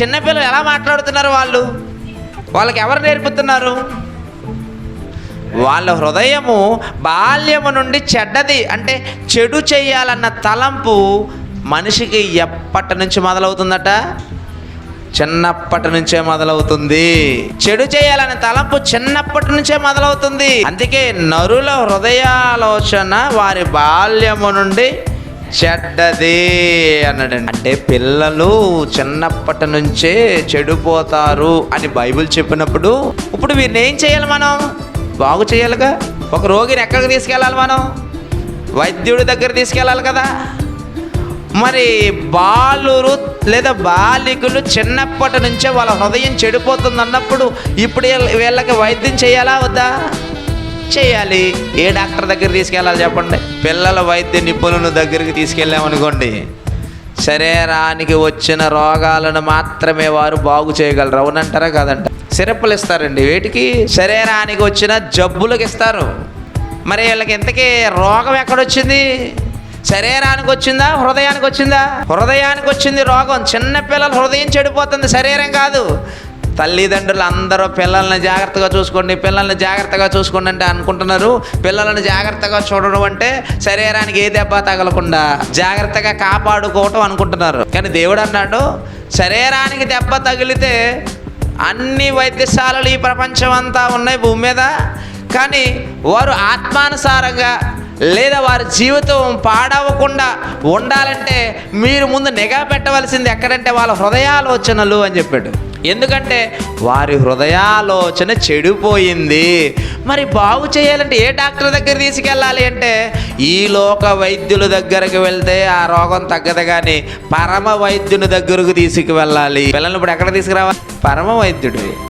చిన్నపిల్లలు ఎలా మాట్లాడుతున్నారు వాళ్ళు? వాళ్ళకి ఎవరు నేర్పుతున్నారు? వాళ్ళ హృదయము బాల్యము నుండి చెడ్డది అంటే చెడు చేయాలన్న తలంపు మనిషికి ఎప్పటి నుంచి మొదలవుతుందట? చిన్నప్పటి నుంచే మొదలవుతుంది. చెడు చేయాలనే తలంపు చిన్నప్పటి నుంచే మొదలవుతుంది. అందుకే నరుల హృదయాలోచన వారి బాల్యము నుండి చెడ్డది అన్నాడండి. అంటే పిల్లలు చిన్నప్పటి నుంచే చెడిపోతారు అని బైబిల్ చెప్పినప్పుడు ఇప్పుడు వీరిని ఏం చేయాలి మనం? బాగు చేయాలిగా? ఒక రోగిని ఎక్కడికి తీసుకెళ్ళాలి మనం? వైద్యుడి దగ్గర తీసుకెళ్ళాలి కదా? మరి బాలురు లేదా బాలికలు చిన్నప్పటి నుంచే వాళ్ళ హృదయం చెడిపోతుంది అన్నప్పుడు ఇప్పుడు వీళ్ళకి వైద్యం చేయాలా వద్దా? చేయాలి? ఏ డాక్టర్ దగ్గర తీసుకెళ్ళాలి చెప్పండి? పిల్లల వైద్య నిపుణుల దగ్గరికి తీసుకెళ్ళామనుకోండి. శరీరానికి వచ్చిన రోగాలను మాత్రమే వారు బాగు చేయగలరు. అవునంటారా కాదంట సిరప్పులు ఇస్తారండి. వీటికి శరీరానికి వచ్చిన జబ్బులకు ఇస్తారు. మరి వీళ్ళకి ఇంతకీ రోగం ఎక్కడొచ్చింది? శరీరానికి వచ్చిందా? హృదయానికి వచ్చిందా? హృదయానికి వచ్చింది రోగం. చిన్నపిల్లల హృదయం చెడిపోతుంది. శరీరం కాదు. తల్లిదండ్రులు అందరూ పిల్లల్ని జాగ్రత్తగా చూసుకోండి పిల్లల్ని జాగ్రత్తగా చూసుకోండి అంటే అనుకుంటున్నారు. పిల్లల్ని జాగ్రత్తగా చూడడం అంటే శరీరానికి ఏ దెబ్బ తగలకుండా జాగ్రత్తగా కాపాడుకోవటం అనుకుంటున్నారు. కానీ దేవుడు అన్నాడు శరీరానికి దెబ్బ తగిలితే అన్ని వైద్యశాలలు ఈ ప్రపంచం అంతా ఉన్నాయి భూమి మీద. కానీ వారు ఆత్మానుసారంగా లేదా వారి జీవితం పాడవకుండా ఉండాలంటే మీరు ముందు నిఘా పెట్టవలసింది ఎక్కడంటే వాళ్ళ హృదయాలోచనలు అని చెప్పాడు. ఎందుకంటే వారి హృదయాలోచన చెడిపోయింది. మరి బాగు చేయాలంటే ఏ డాక్టర్ దగ్గర తీసుకెళ్ళాలి అంటే ఈ లోక వైద్యుల దగ్గరకు వెళ్తే ఆ రోగం తగ్గదు కానీ పరమ వైద్యుని దగ్గరకు తీసుకువెళ్ళాలి. పిల్లల్ని ఇప్పుడు ఎక్కడ తీసుకురావాలి? పరమ వైద్యుడివి.